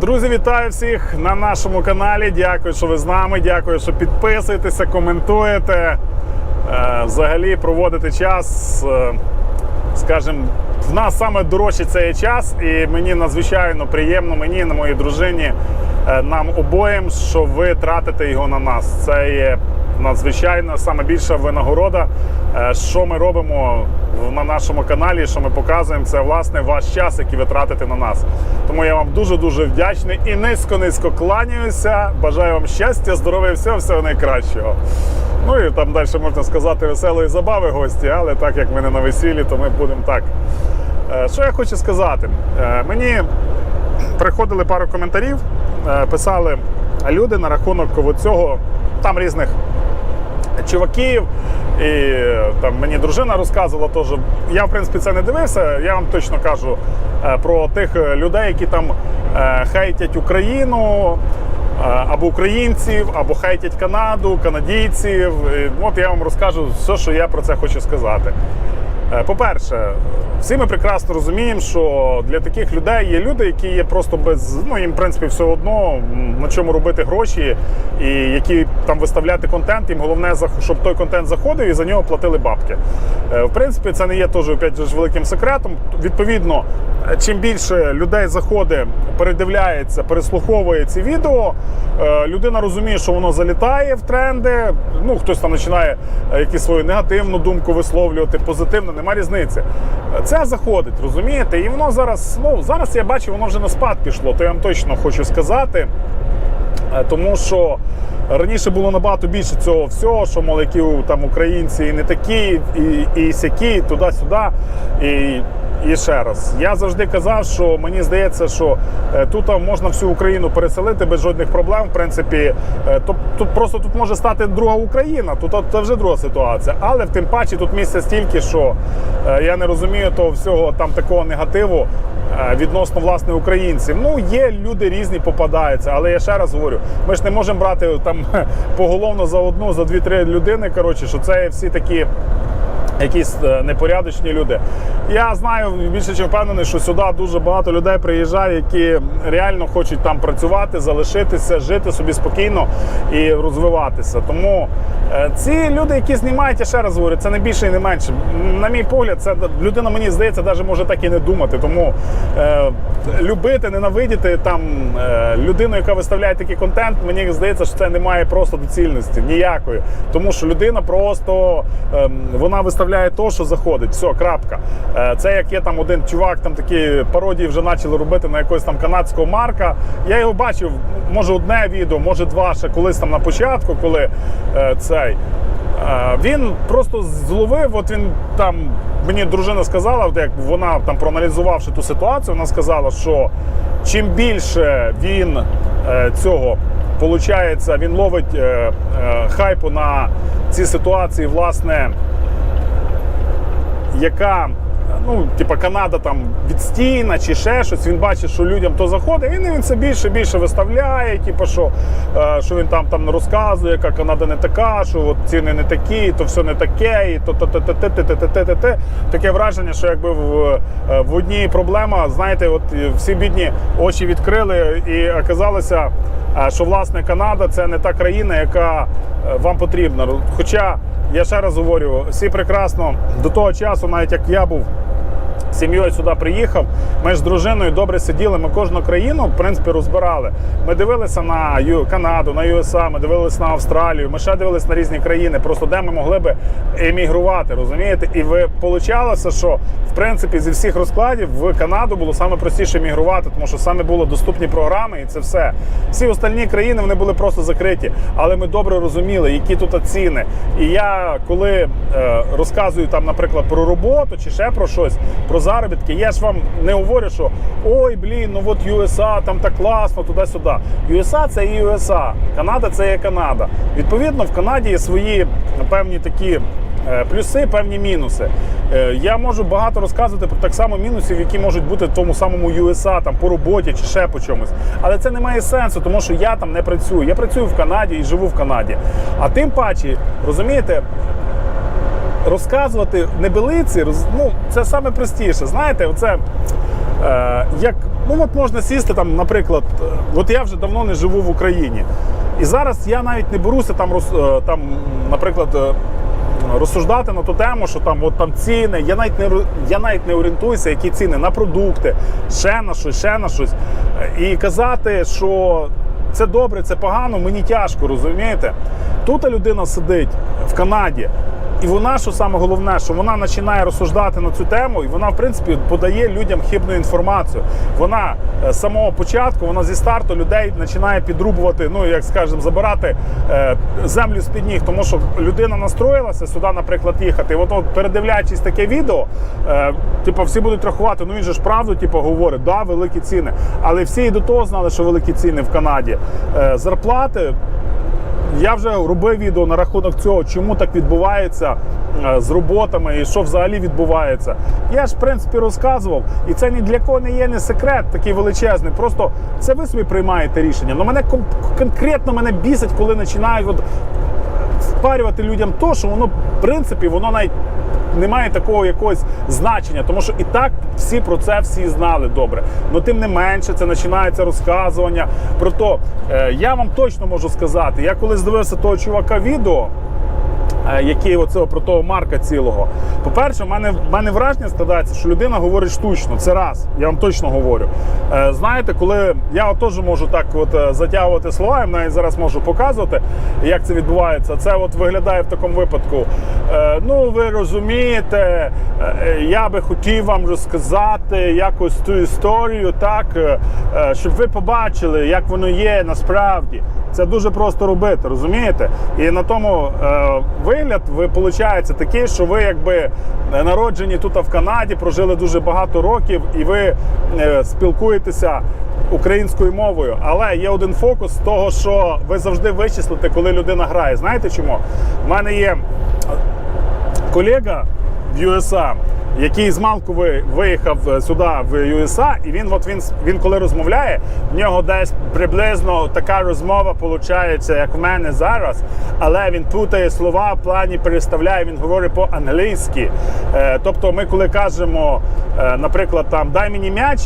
Друзі, вітаю всіх на нашому каналі. Дякую, що ви з нами. Дякую, що підписуєтеся, коментуєте. Е, Взагалі проводите час. е, Скажімо, в нас саме дорожчий цей час, і мені надзвичайно приємно, мені на моїй дружині, е, нам обоєм, що ви тратите його на нас. Це є надзвичайно саме більша винагорода, що ми робимо на нашому каналі, що ми показуємо, це власне ваш час, який ви тратите на нас. Тому я вам дуже дуже вдячний і низько-низько кланяюся. Бажаю вам щастя, здоров'я, всього, всього найкращого. Ну і там далі можна сказати веселої забави гості, але так як ми не на весіллі, то ми будемо так. Е, Що я хочу сказати? Е, Мені приходили пару коментарів, е, писали люди на рахунок цього, там різних чуваків. І там мені дружина розказувала теж. Я в принципі це не дивився. Я вам точно кажу е, про тих е, людей, які там е, хейтять Україну. Або українців, або хейтять Канаду, канадійців. І От я вам розкажу все, що я про це хочу сказати. Е, По-перше, всі ми прекрасно розуміємо, що для таких людей є люди, які є просто без ну їм в принципі все одно на чому робити гроші, і які там виставляти контент. Їм головне щоб той контент заходив і за нього платили бабки. Е, В принципі, це не є теж опять же великим секретом. Відповідно, е, чим більше людей заходить, передивляється, переслуховує ці відео, людина розуміє, що воно залітає в тренди. Ну хтось там починає якусь свою негативну думку висловлювати, позитивно, нема різниці. Це заходить, розумієте? І воно зараз, ну зараз я бачу, воно вже на спад пішло, то я вам точно хочу сказати. Е, Тому що раніше було набагато більше цього всього, що мол, які там українці і не такі, і, і сякі, туди-сюди. І, і ще раз, я завжди казав, що мені здається, що е, тут можна всю Україну переселити без жодних проблем. В принципі, Е, то- тут просто тут може стати друга Україна, тут це вже друга ситуація. Але тим паче тут місця стільки, що я не розумію того всього там такого негативу відносно власне українців. Ну є люди різні попадаються, але я ще раз говорю, ми ж не можемо брати там поголовно за одну, за дві-три людини. Коротше, що це всі такі. Якісь е, непорядочні люди. Я знаю більше чим впевнений, що сюди дуже багато людей приїжджає, які реально хочуть там працювати, залишитися, жити собі спокійно і розвиватися. Тому ці люди, які знімають, я ще раз говорю, це не більше і не менше. На мій погляд, це людина, мені здається, навіть може так і не думати. Тому е, любити, ненавидіти там е, людину, яка виставляє такий контент, мені здається, що це не має просто доцільності ніякої. Тому що людина просто е, вона виставляє то, що заходить. Все, крапка. Е, це як є там один чувак, там такі пародії вже почали робити на якогось там канадського марка. Я його бачив, може, одне відео, може два ще колись там на початку, коли е, цей. Е, Він просто зловив, от він там мені дружина сказала, от як вона там проаналізувавши ту ситуацію, вона сказала, що чим більше він е, цього получається, він ловить е, е, хайпу на ці ситуації, власне, яка. Ну, типа Канада там відстійна чи ще щось. Він бачить, що людям то заходить. Він він це більше більше виставляє. Типу, що, е, що він там там розказує, яка Канада не така, що от ціни не такі, то все не таке, і то то те Таке враження, що якби в, е, в одній проблема, знаєте, от е, всі бідні очі відкрили, і оказалося, що власне Канада це не та країна, яка вам потрібна. Хоча я ще раз говорю, всі прекрасно. До того часу, навіть як я був сім'єю сюди приїхав. Ми ж з дружиною добре сиділи. Ми кожну країну в принципі розбирали. Ми дивилися на Канаду, на USA, ми дивилися на Австралію. Ми ще дивилися на різні країни. Просто де ми могли би емігрувати, розумієте? І ви получалося, що в принципі зі всіх розкладів в Канаду було саме простіше емігрувати, тому що саме були доступні програми, і це все. Всі остальні країни вони були просто закриті. Але ми добре розуміли, які тут ціни. І я коли е, розказую там, наприклад, про роботу чи ще про щось, про заробітки, я ж вам не говорю, що ой, блін, ну от USA там так класно, туди-сюди. USA це і USA. Канада це є Канада. Відповідно, в Канаді є свої певні такі. е, Плюси, певні мінуси. Е, Я можу багато розказувати про так само мінусів, які можуть бути в тому самому USA, там по роботі чи ще по чомусь. Але це не має сенсу, тому що я там не працюю. Я працюю в Канаді і живу в Канаді. А тим паче, розумієте, розказувати небелиці, роз- ну, це саме простіше. Знаєте, оце Е, як, ну от можна сісти там, наприклад, е, от я вже давно не живу в Україні. І зараз я навіть не беруся там, роз- е, там наприклад, е, розсуждати на ту тему, що там от там ціни. Я навіть не я навіть не орієнтуюся, які ціни на продукти, ще на щось, ще на щось. І казати, що це добре, це погано, мені тяжко, розумієте? Тут людина сидить в Канаді. І вона, що саме головне, що вона починає розсуждати на цю тему, і вона, в принципі, подає людям хибну інформацію. Вона е, з самого початку, вона зі старту людей починає підрубувати, ну як скажемо, забирати е, землю з під ніг, тому що людина настроїлася сюди, наприклад, їхати. І от, от передивляючись таке відео, е, типу, всі будуть рахувати, ну він же ж правду, типу, говорить, да, великі ціни. Але всі і до того знали, що великі ціни в Канаді. Зарплати. Я вже робив відео на рахунок цього, чому так відбувається е, з роботами і що взагалі відбувається. Я ж в принципі розказував, і це ні для кого не є не секрет такий величезний. Просто це ви собі приймаєте рішення. Ну мене кон- конкретно мене бісить, коли починають от впарювати людям то, що воно в принципі воно навіть не має такого якогось значення, тому що і так всі про це всі знали добре. Но тим не менше, це починається розказування про то. Е, я вам точно можу сказати, я коли дивився того чувака відео. Е, Який оце про того Марка цілого. По-перше, в мене, в мене враження складається, що людина говорить штучно. Це раз, я вам точно говорю. Е, знаєте, коли я теж можу так от е, затягувати слова, я навіть зараз можу показувати, як це відбувається. Це от виглядає в такому випадку. Ну, ви розумієте, я би хотів вам розказати якось ту історію, так, щоб ви побачили, як воно є насправді. Це дуже просто робити, розумієте? І на тому е, вигляд ви виходить такий, що ви якби народжені тут в Канаді, прожили дуже багато років, і ви е, спілкуєтеся українською мовою. Але є один фокус того, що ви завжди вичислите, коли людина грає. Знаєте чому? У мене є колега в USA, який з Малкови виїхав е, сюди в USA, і він, от він, він коли розмовляє, в нього десь приблизно така розмова виходить, як в мене зараз, але він плутає слова в плані переставляє, він говорить по-англійськи. Е, тобто, ми коли кажемо, е, наприклад, там дай мені м'яч,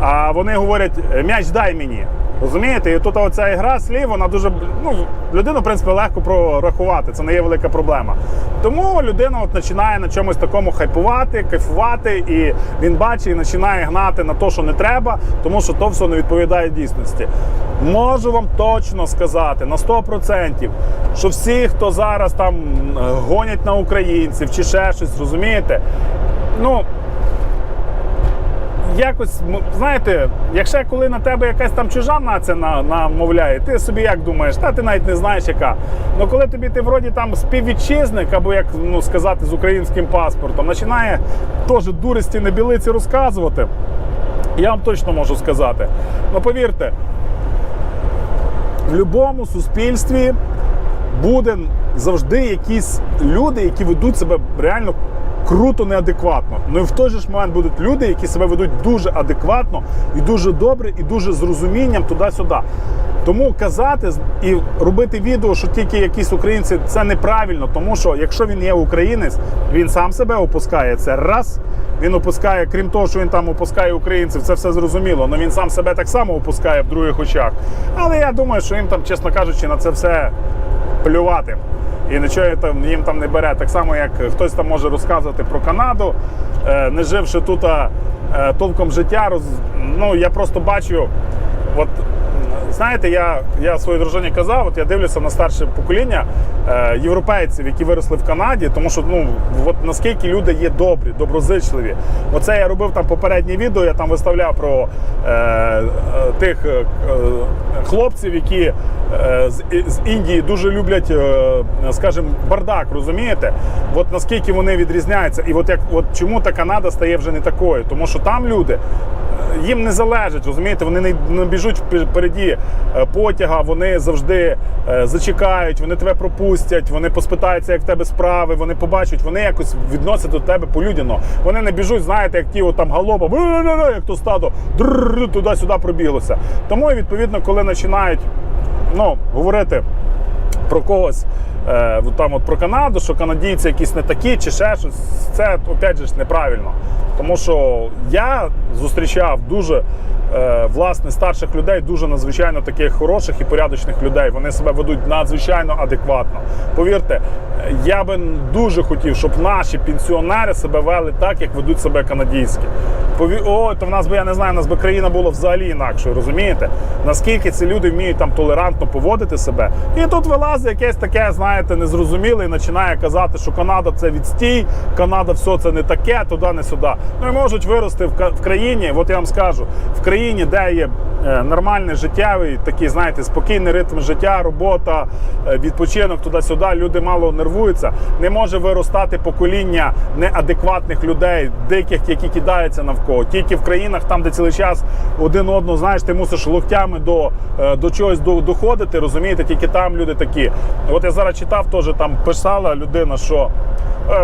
а вони говорять м'яч дай мені. Розумієте, і тут оця ігра слів, вона дуже ну, людину, в принципі, легко прорахувати. Це не є велика проблема. Тому людина от починає на чомусь такому хайпувати, кайфувати, і він бачить і починає гнати на те, що не треба, тому що то все не відповідає дійсності. Можу вам точно сказати на 100%, що всі, хто зараз там е, гонять на українців чи ще щось, розумієте, ну якось, знаєте, якщо коли на тебе якась там чужа нація намовляє, ти собі як думаєш, та ти навіть не знаєш яка. Ну коли тобі ти вроді там співвітчизник, або як ну, сказати, з українським паспортом, починає теж дурості на білиці розказувати, я вам точно можу сказати. Ну повірте, в будь-якому суспільстві буде завжди якісь люди, які ведуть себе реально круто неадекватно. Ну і в той же ж момент будуть люди, які себе ведуть дуже адекватно і дуже добре, і дуже з розумінням туди-сюди. Тому казати і робити відео, що тільки якісь українці, це неправильно, тому що якщо він є українець, він сам себе опускає. Це раз. Він опускає, крім того, що він там опускає українців, це все зрозуміло. але він сам себе так само опускає в других очах. Але я думаю, що їм там, чесно кажучи, на це все плювати. І нічого там їм там не бере. Так само, як хтось там може розказувати про Канаду, е, не живши тут е, толком життя. Роз... Ну я просто бачу, от знаєте, я, я своїй дружині казав, от я дивлюся на старше покоління е, європейців, які виросли в Канаді, тому що ну от наскільки люди є добрі, доброзичливі. Оце я робив там попереднє відео, я там виставляв про е, е, тих е, хлопців, які е, з, з Індії дуже люблять, е, скажімо, бардак, розумієте? От наскільки вони відрізняються, і от як от чому та Канада стає вже не такою, тому що там люди їм не залежить, розумієте, вони не, біжуть впереді е, потяга, вони завжди е, зачекають, вони тебе пропустять, вони поспитаються, як в тебе справи, вони побачать, вони якось відносять до тебе полюдяно. Вони не біжуть, знаєте, як ті там галопа, як то стадо, туди-сюди пробіглося. Тому, відповідно, коли починають ну, говорити про когось е, там от про Канаду, що канадійці якісь не такі чи ще щось. Це опять же неправильно. Тому що я зустрічав дуже е, власне старших людей, дуже надзвичайно таких хороших і порядочних людей. Вони себе ведуть надзвичайно адекватно. Повірте, е, я би дуже хотів, щоб наші пенсіонери себе вели так, як ведуть себе канадійські. О, то в нас би я не знаю, в нас би країна була взагалі інакшою, розумієте? Наскільки ці люди вміють там толерантно поводити себе. І тут вилазить якесь таке, знаєте, незрозуміле і починає казати, що Канада це відстій, Канада все це не таке, туди, не сюди. Ну і можуть вирости в країні, от я вам скажу, в країні, де є е, нормальний життєвий, такий, знаєте, спокійний ритм життя, робота, е, відпочинок туди-сюди, люди мало нервуються. Не може виростати покоління неадекватних людей, диких, які кидаються навколо. Тільки в країнах, там, де цілий час один одного, знаєш, ти мусиш локтями до, е, до чогось доходити, розумієте, тільки там люди такі. От я зараз читав, теж там писала людина, що.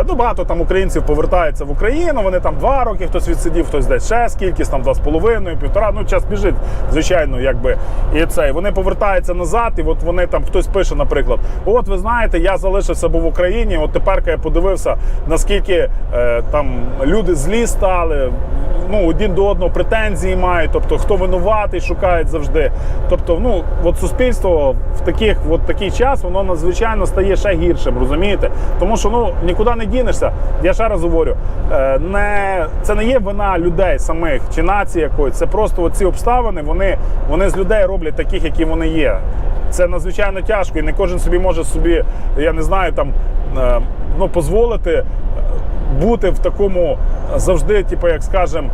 Ну, багато там українців повертається в Україну. Вони там два роки, хтось відсидів, хтось десь ще скільки, там два з половиною, півтора. Ну, час біжить, звичайно, якби і це. Вони повертаються назад, і от вони там хтось пише, наприклад: От ви знаєте, я залишився був в Україні. От тепер я подивився, наскільки е, там люди злі стали. Ну, один до одного претензії мають, тобто хто винуватий, шукають завжди. Тобто, ну от суспільство в таких, от такий час воно надзвичайно стає ще гіршим, розумієте? Тому що ну нікуди не дінешся. Я ще раз говорю, е, не це не є вина людей самих чи нації якоїсь. Це просто ці обставини. Вони, вони з людей роблять таких, які вони є. Це надзвичайно тяжко, і не кожен собі може собі, я не знаю, там е, ну дозволити бути в такому завжди, типу, як скажем,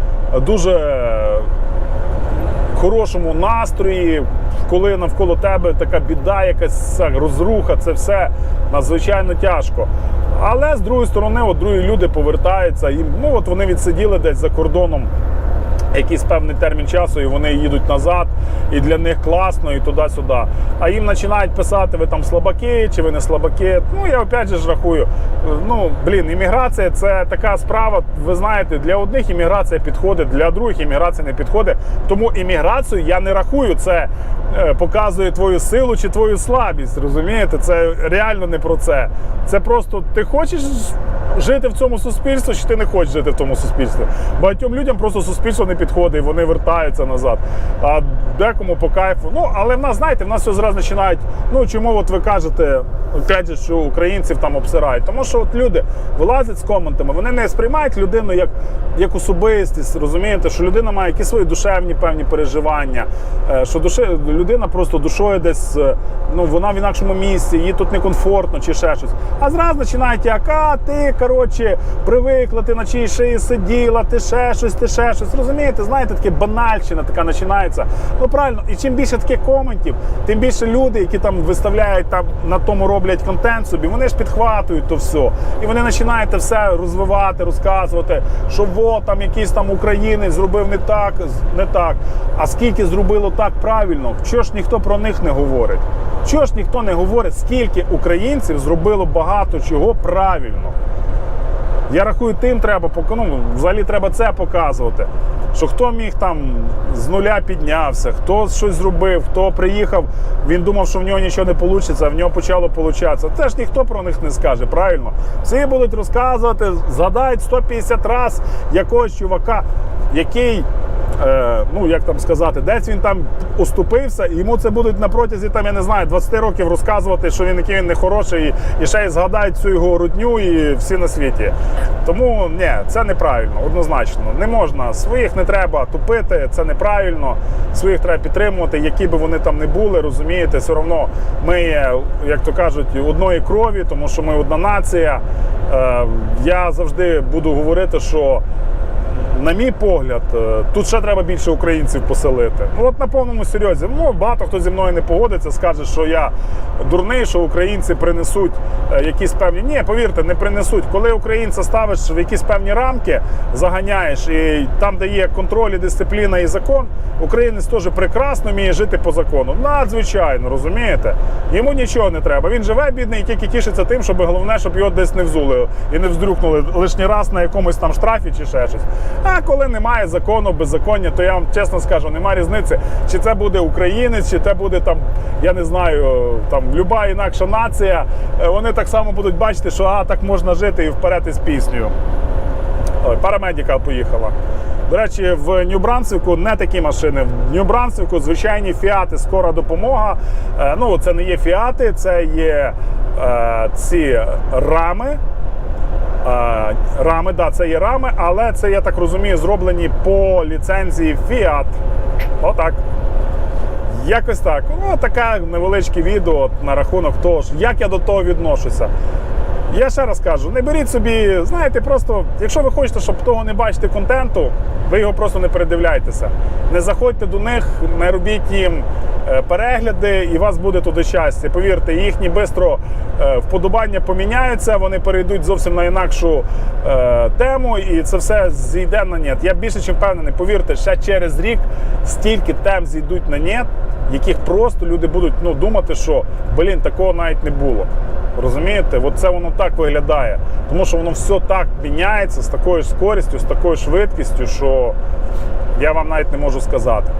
дуже хорошому настрої, коли навколо тебе така біда, якась розруха, це все надзвичайно тяжко. Але з другої сторони, от другі люди повертаються, і ну от вони відсиділи десь за кордоном якийсь певний термін часу, і вони їдуть назад, і для них класно, і туди-сюди. А їм починають писати, ви там слабаки, чи ви не слабаки. Ну я опять же ж рахую. Ну блін, імміграція це така справа. Ви знаєте, для одних імміграція підходить, для других імміграція не підходить. Тому імміграцію я не рахую. Це е, показує твою силу чи твою слабість. Розумієте? Це реально не про це. Це просто ти хочеш жити в цьому суспільстві, чи ти не хочеш жити в тому суспільстві. Багатьом людям просто суспільство не підходить, і вони вертаються назад. А декому по кайфу. Ну, але в нас, знаєте, в нас все зразу починають. Ну чому от ви кажете, же, що українців там обсирають? Тому що от люди вилазять з коментами, вони не сприймають людину як, як особистість, розумієте, що людина має якісь свої душевні певні переживання, е, що душе, людина просто душою десь, е, ну вона в інакшому місці, їй тут некомфортно чи ще щось. А зразу починають як, а ти, коротше, привикла, ти на чиїй шиї сиділа, ти ще щось, ти ще щось. Розумієте, знаєте, таке банальщина така починається. Ну правильно, і чим більше таких коментів, тим більше люди, які там виставляють там на тому роблять контент собі, вони ж підхватують то все. І вони починають все розвивати, розказувати, що во там якийсь там українець зробив не так, не так. А скільки зробило так правильно, чого ж ніхто про них не говорить? Чого ж ніхто не говорить, скільки українців зробило багато чого правильно? Я рахую, тим треба ну, взагалі треба це показувати. Що хто міг там з нуля піднявся, хто щось зробив, хто приїхав, він думав, що в нього нічого не вийде, а в нього почало получатися. Це ж ніхто про них не скаже, правильно? Всі будуть розказувати, згадають 150 раз якогось чувака, який. Е, ну як там сказати, десь він там уступився, і йому це будуть на протязі там, я не знаю, 20 років розказувати, що він який він нехороший, і, і ще й згадають всю його рудню і всі на світі. Тому ні, це неправильно, однозначно. Не можна. Своїх не треба тупити, це неправильно. Своїх треба підтримувати, які би вони там не були, розумієте, все одно ми як то кажуть, одної крові, тому що ми одна нація. Е, я завжди буду говорити, що на мій погляд, е, тут ще треба більше українців поселити. Ну от на повному серйозі. Ну багато хто зі мною не погодиться, скаже, що я дурний, що українці принесуть е, якісь певні. Ні, повірте, не принесуть. Коли українця ставиш в якісь певні рамки, заганяєш, і там, де є контроль, і дисципліна і закон, українець теж прекрасно вміє жити по закону. Надзвичайно, розумієте? Йому нічого не треба. Він живе бідний і тільки тішиться тим, щоб головне, щоб його десь не взули і не вздрюкнули лишній раз на якомусь там штрафі чи ще щось. А коли немає закону, беззаконня, то я вам чесно скажу, немає різниці, чи це буде українець, чи це буде там, я не знаю, там люба інакша нація. Е, Вони так само будуть бачити, що а, так можна жити і вперед із піснею. Ой, парамедика поїхала. До речі, в Нью-Брансвіку не такі машини. В Нью-Брансвіку звичайні фіати, скора допомога. Е, Ну, це не є фіати, це є е, ці рами. Е, рами, да, це є рами, але це, я так розумію, зроблені по ліцензії Fiat. Отак. Якось так. Ну, таке невеличке відео на рахунок того, як я до того відношуся. Я ще раз кажу, не беріть собі, знаєте, просто, якщо ви хочете, щоб того не бачити контенту, ви його просто не передивляйтеся. Не заходьте до них, не робіть їм е, перегляди, і вас буде туди щастя. Повірте, їхні швидко вподобання поміняються, вони перейдуть зовсім на інакшу е, тему, і це все зійде на нет. Я більше чим впевнений, повірте, ще через рік стільки тем зійдуть на нет, яких просто люди будуть ну, думати, що блін, такого навіть не було. Розумієте, от це воно так виглядає. Тому що воно все так міняється з такою скорістю, з такою швидкістю, що я вам навіть не можу сказати.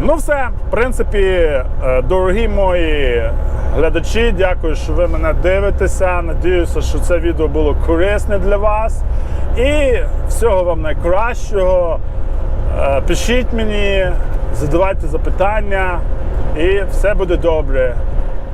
Ну, все, в принципі, е, дорогі мої глядачі, дякую, що ви мене дивитеся. Надіюся, що це відео було корисне для вас. І всього вам найкращого. Е, Пишіть мені, задавайте запитання, і все буде добре.